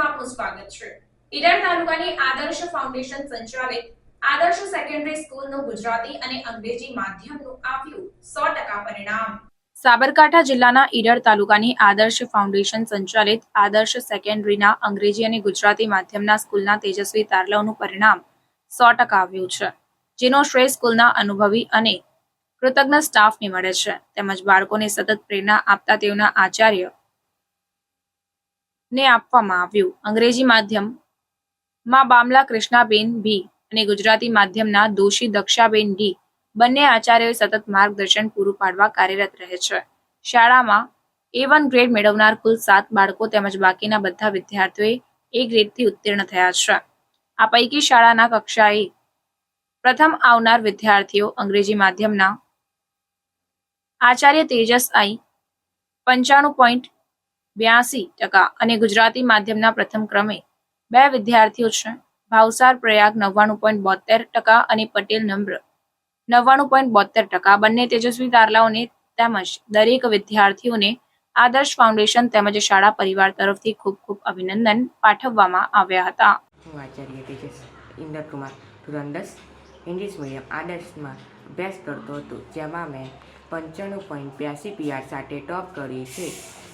આપનું સ્વાગત છે. ઈડર તાલુકાની આદર્શ ફાઉન્ડેશન સંચાલિત આદર્શ સેકન્ડરી સ્કૂલનું ગુજરાતી અને અંગ્રેજી માધ્યમનું આવ્યું સો ટકા પરિણામ. સાબરકાંઠા જિલ્લાના ઈડર તાલુકાની આદર્શ ફાઉન્ડેશન સંચાલિત આદર્શ સેકન્ડરીના અંગ્રેજી અને ગુજરાતી માધ્યમના સ્કૂલના તેજસ્વી તારલાઓનું પરિણામ સો ટકા આવ્યું છે, જેનો શ્રેય સ્કૂલના અનુભવી અને કૃતજ્ઞ સ્ટાફને મળે છે. તેમજ બાળકોને સતત પ્રેરણા આપતા તેઓના આચાર્ય ને આપવામાં આવ્યું. અંગ્રેજી માધ્યમમાં બામલા કૃષ્ણાબેન બી અને ગુજરાતી માધ્યમના દોશી દક્ષાબેન ડી બંને આચાર્યોએ સતત માર્ગદર્શન પૂરું પાડવા કાર્યરત રહે છે. શાળામાં એ વન ગ્રેડ મેળવનાર કુલ સાત બાળકો તેમજ બાકીના બધા વિદ્યાર્થીઓએ એ ગ્રેડથી ઉત્તીર્ણ થયા છે. આ પૈકી શાળાના કક્ષાએ પ્રથમ આવનાર વિદ્યાર્થીઓ અંગ્રેજી માધ્યમના આચાર્ય તેજસ આઈ પંચાણું પોઈન્ટ બ્યાસી ટકા અને ગુજરાતી માધ્યમના પ્રથમ ક્રમે બે વિદ્યાર્થીઓ છે. ભાવસાર પ્રયાગ નવ્વાણું પોઈન્ટ બોતેર ટકા અને પટેલ નમ્ર નવ્વાણું પોઈન્ટ બોતેર ટકા. બંને તેજસ્વી તારલાઓને તેમજ દરેક વિદ્યાર્થીઓને આદર્શ ફાઉન્ડેશન તેમજ શાળા પરિવાર તરફથી ખૂબ ખૂબ અભિનંદન પાઠવવામાં આવ્યા હતા. આચાર્ય તેજસ ઇન્દ્રકુમાર ધોરણ દસ ઇંગ્લિશ મીડિયમ આદર્શમાં અભ્યાસ કરતો હતો, જેમાં મેં પંચાણું પોઈન્ટ બ્યાસી પીઆર સાથે ટોપ કરી છે.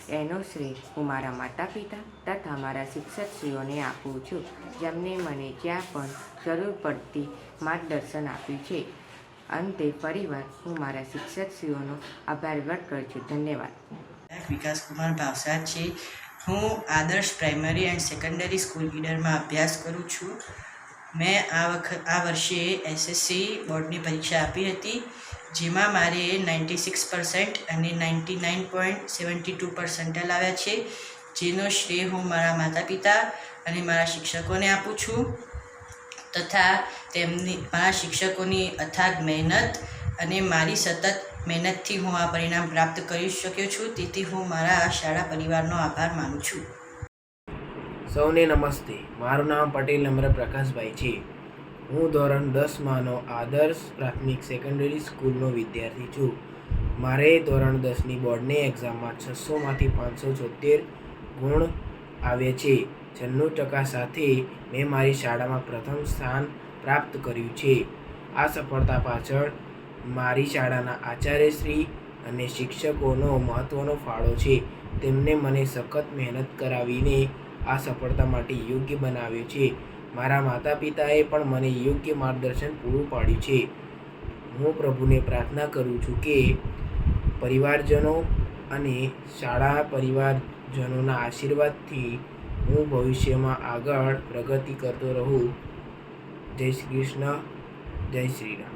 એનો શ્રેય હું મારા માતા પિતા તથા મારા શિક્ષકશ્રીઓને આપું છું, જેમને મને જ્યાં પણ જરૂર પડતી માર્ગદર્શન આપ્યું છે. અંતે ફરીવાર હું મારા શિક્ષકશ્રીઓનો આભાર વ્યક્ત કરું છું. ધન્યવાદ. વિકાસ કુમાર ભાવસાર છે. હું Adarsh primary and secondary school લીડરમાં અભ્યાસ કરું છું. મેં આ વખત, આ વર્ષે એસએસસી બોર્ડની પરીક્ષા આપી હતી, જેમાં મારે નાઇન્ટી સિક્સ પર્સન્ટ અને ninety nine point seventy two percentage આવ્યા છે, જેનો શ્રેય હું મારા માતા પિતા અને મારા શિક્ષકોને આપું છું, તથા તેમની, મારા શિક્ષકોની અથાગ મહેનત અને મારી સતત મહેનતથી હું આ પરિણામ પ્રાપ્ત કરી શક્યો છું, તેથી હું મારા શાળા પરિવારનો આભાર માનું છું. સૌને નમસ્તે. મારું નામ પટેલ નમ્ર પ્રકાશભાઈ છે. હું ધોરણ દસમાંનો આદર્શ પ્રાથમિક સેકન્ડરી સ્કૂલનો વિદ્યાર્થી છું. મારે ધોરણ દસની બોર્ડની એક્ઝામમાં છસોમાંથી પાંચસો છોતેર ગુણ આવે છે. છન્નું ટકા સાથે મેં મારી શાળામાં પ્રથમ સ્થાન પ્રાપ્ત કર્યું છે. આ સફળતા પાછળ મારી શાળાના આચાર્યશ્રી અને શિક્ષકોનો મહત્ત્વનો ફાળો છે. તેમને મને સખત મહેનત કરાવીને આ સફળતા માટે યોગ્ય બનાવ્યો છે. મારા માતા પિતાએ પણ મને યોગ્ય માર્ગદર્શન પૂરું પાડ્યું છે. હું પ્રભુને પ્રાર્થના કરું છું કે પરિવારજનો અને શાળા પરિવારજનોના આશીર્વાદથી હું ભવિષ્યમાં આગળ પ્રગતિ કરતો રહું. જય શ્રી કૃષ્ણ. જય શ્રી રામ.